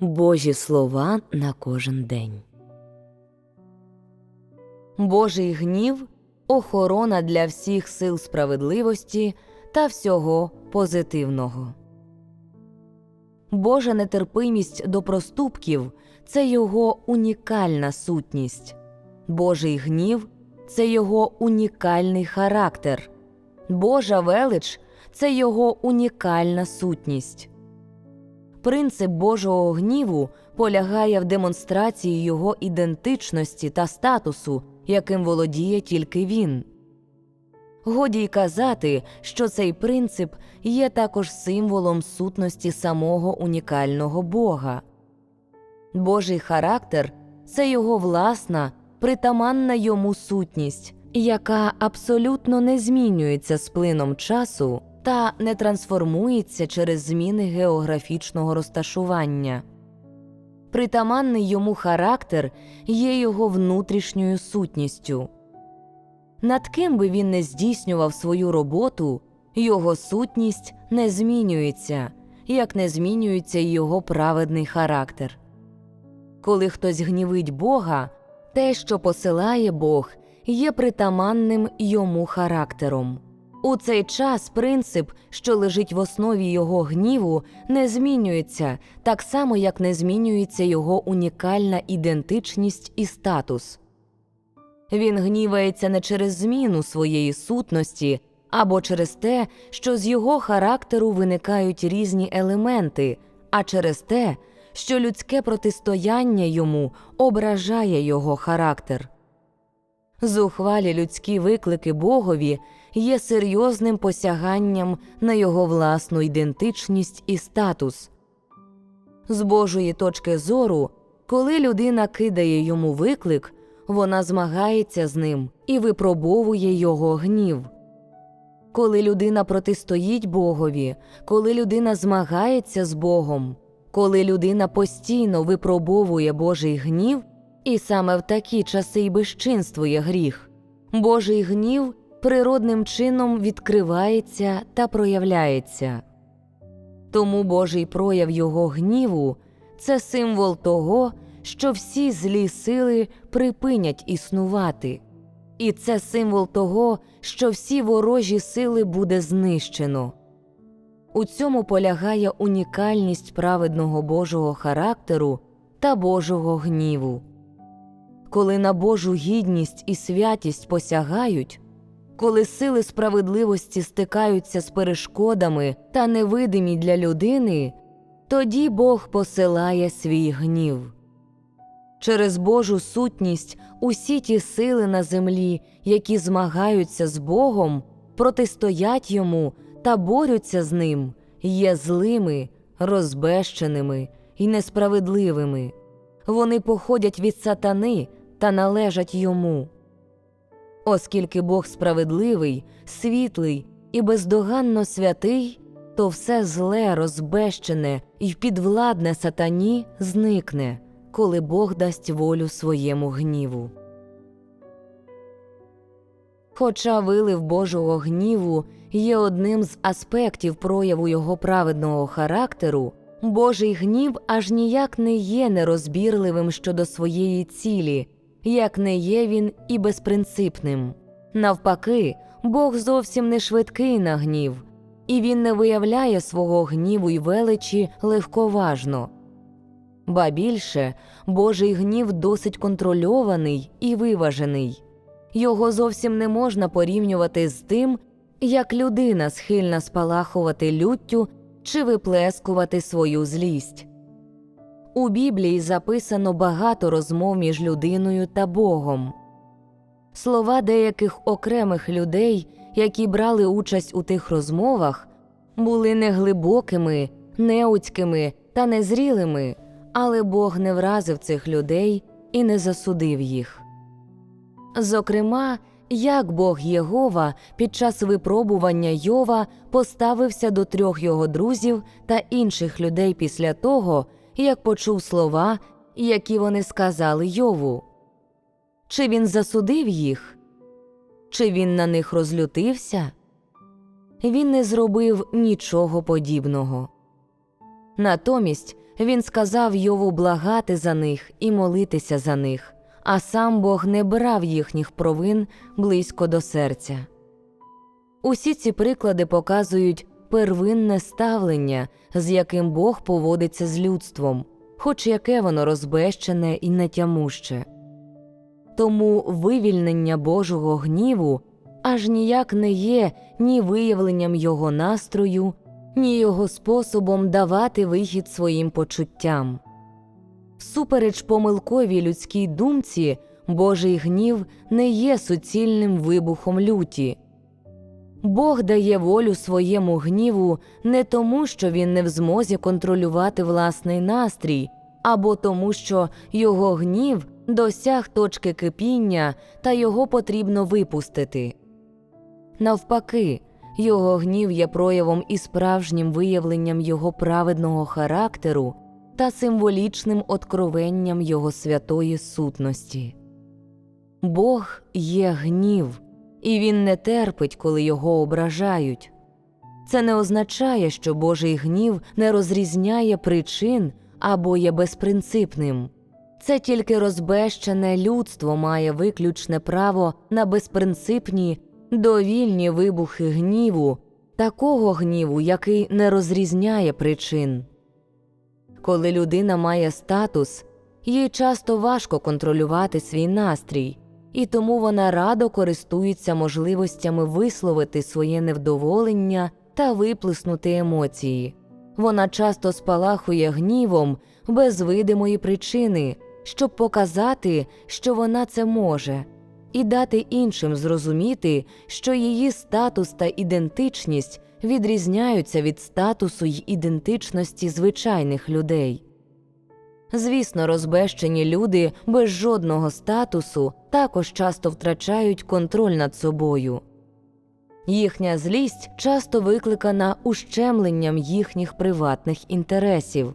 Божі слова на кожен день. Божий гнів охорона для всіх сил справедливості та всього позитивного. Божа нетерпимість до проступків це його унікальна сутність. Божий гнів це його унікальний характер. Божа велич це його унікальна сутність. Принцип Божого гніву полягає в демонстрації його ідентичності та статусу, яким володіє тільки він. Годі й казати, що цей принцип є також символом сутності самого унікального Бога. Божий характер це його власна, притаманна йому сутність, яка абсолютно не змінюється з плином часу та не трансформується через зміни географічного розташування. Притаманний йому характер є його внутрішньою сутністю. Над ким би він не здійснював свою роботу, його сутність не змінюється, як не змінюється й його праведний характер. Коли хтось гнівить Бога, те, що посилає Бог, є притаманним йому характером. У цей час принцип, що лежить в основі його гніву, не змінюється, так само як не змінюється його унікальна ідентичність і статус. Він гнівається не через зміну своєї сутності або через те, що з його характеру виникають різні елементи, а через те, що людське протистояння йому ображає його характер. Зухвалі людські виклики Богові є серйозним посяганням на його власну ідентичність і статус. З Божої точки зору, коли людина кидає йому виклик, вона змагається з ним і випробовує його гнів. Коли людина протистоїть Богові, коли людина змагається з Богом, коли людина постійно випробовує Божий гнів, і саме в такі часи й безчинствує гріх, Божий гнів природним чином відкривається та проявляється. Тому Божий прояв його гніву це символ того, що всі злі сили припинять існувати, і це символ того, що всі ворожі сили буде знищено. У цьому полягає унікальність праведного Божого характеру та Божого гніву. Коли на Божу гідність і святість посягають, коли сили справедливості стикаються з перешкодами та невидимі для людини, тоді Бог посилає свій гнів. Через Божу сутність усі ті сили на землі, які змагаються з Богом, протистоять йому та борються з ним, є злими, розбещеними і несправедливими. Вони походять від сатани та належать йому. Оскільки Бог справедливий, світлий і бездоганно святий, то все зле, розбещене і підвладне сатані зникне, коли Бог дасть волю своєму гніву. Хоча вилив Божого гніву є одним з аспектів прояву його праведного характеру, Божий гнів аж ніяк не є нерозбірливим щодо своєї цілі, як не є він і безпринципним. Навпаки, Бог зовсім не швидкий на гнів, і він не виявляє свого гніву й величі легковажно. Ба більше, Божий гнів досить контрольований і виважений. Його зовсім не можна порівнювати з тим, як людина схильна спалахувати люттю чи виплескувати свою злість. У Біблії записано багато розмов між людиною та Богом. Слова деяких окремих людей, які брали участь у тих розмовах, були неглибокими, неуцькими та незрілими, але Бог не вразив цих людей і не засудив їх. Зокрема, як Бог Єгова під час випробування Йова поставився до трьох його друзів та інших людей після того, як почув слова, які вони сказали Йову. Чи він засудив їх? Чи він на них розлютився? Він не зробив нічого подібного. Натомість він сказав Йову благати за них і молитися за них, а сам Бог не брав їхніх провин близько до серця. Усі ці приклади показують первинне ставлення, з яким Бог поводиться з людством, хоч яке воно розбещене і нетямуще. Тому вивільнення Божого гніву аж ніяк не є ні виявленням його настрою, ні його способом давати вихід своїм почуттям. Всупереч помилковій людській думці, Божий гнів не є суцільним вибухом люті. Бог дає волю своєму гніву не тому, що він не в змозі контролювати власний настрій, або тому, що його гнів досяг точки кипіння та його потрібно випустити. Навпаки, його гнів є проявом і справжнім виявленням його праведного характеру та символічним откровенням його святої сутності. Бог є гнів, і він не терпить, коли його ображають. Це не означає, що Божий гнів не розрізняє причин або є безпринципним. Це тільки розбещене людство має виключне право на безпринципні довільні вибухи гніву, такого гніву, який не розрізняє причин. Коли людина має статус, їй часто важко контролювати свій настрій, і тому вона радо користується можливостями висловити своє невдоволення та виплеснути емоції. Вона часто спалахує гнівом без видимої причини, щоб показати, що вона це може, і дати іншим зрозуміти, що її статус та ідентичність відрізняються від статусу й ідентичності звичайних людей. Звісно, розбещені люди без жодного статусу також часто втрачають контроль над собою. Їхня злість часто викликана ущемленням їхніх приватних інтересів.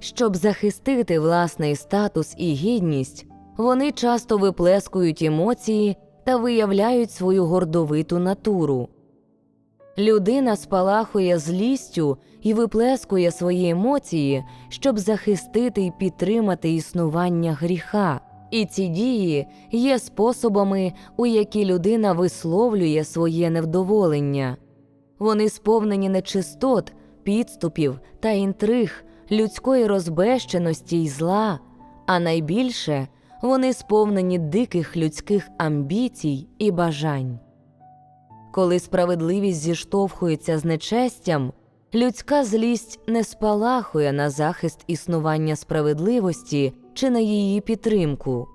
Щоб захистити власний статус і гідність, вони часто виплескують емоції та виявляють свою гордовиту натуру. Людина спалахує злістю і виплескує свої емоції, щоб захистити і підтримати існування гріха. І ці дії є способами, у які людина висловлює своє невдоволення. Вони сповнені нечистот, підступів та інтриг, людської розбещеності й зла, а найбільше вони сповнені диких людських амбіцій і бажань. Коли справедливість зіштовхується з нечестям, людська злість не спалахує на захист існування справедливості чи на її підтримку.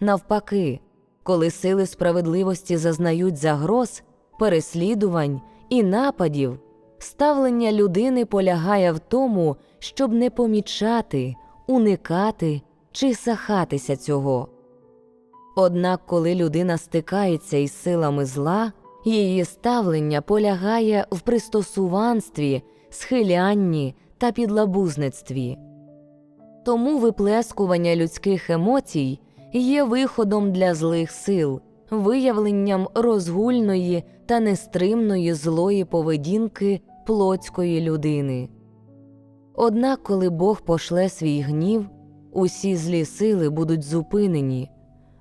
Навпаки, коли сили справедливості зазнають загроз, переслідувань і нападів, ставлення людини полягає в тому, щоб не помічати, уникати чи сахатися цього. Однак, коли людина стикається із силами зла, її ставлення полягає в пристосуванстві, схилянні та підлабузництві. Тому виплескування людських емоцій є виходом для злих сил, виявленням розгульної та нестримної злої поведінки плотської людини. Однак, коли Бог пошле свій гнів, усі злі сили будуть зупинені,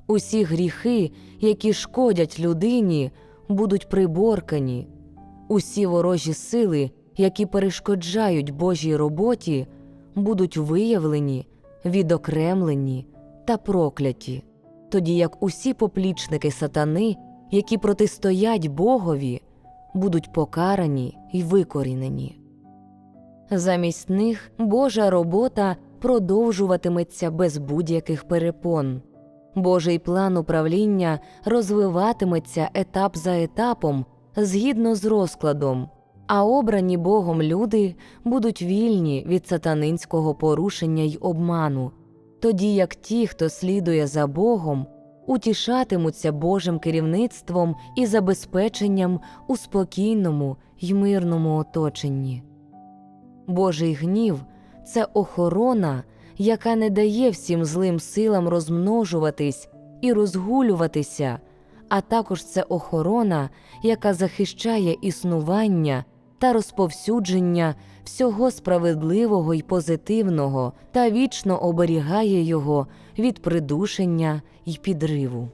усі гріхи, які шкодять людині, будуть приборкані, усі ворожі сили, які перешкоджають Божій роботі, будуть виявлені, відокремлені та прокляті, тоді як усі поплічники сатани, які протистоять Богові, будуть покарані й викорінені. Замість них Божа робота продовжуватиметься без будь-яких перепон. Божий план управління розвиватиметься етап за етапом згідно з розкладом, а обрані Богом люди будуть вільні від сатанинського порушення й обману, тоді як ті, хто слідує за Богом, утішатимуться Божим керівництвом і забезпеченням у спокійному й мирному оточенні. Божий гнів це охорона, яка не дає всім злим силам розмножуватись і розгулюватися, а також це охорона, яка захищає існування та розповсюдження всього справедливого й позитивного та вічно оберігає його від придушення й підриву.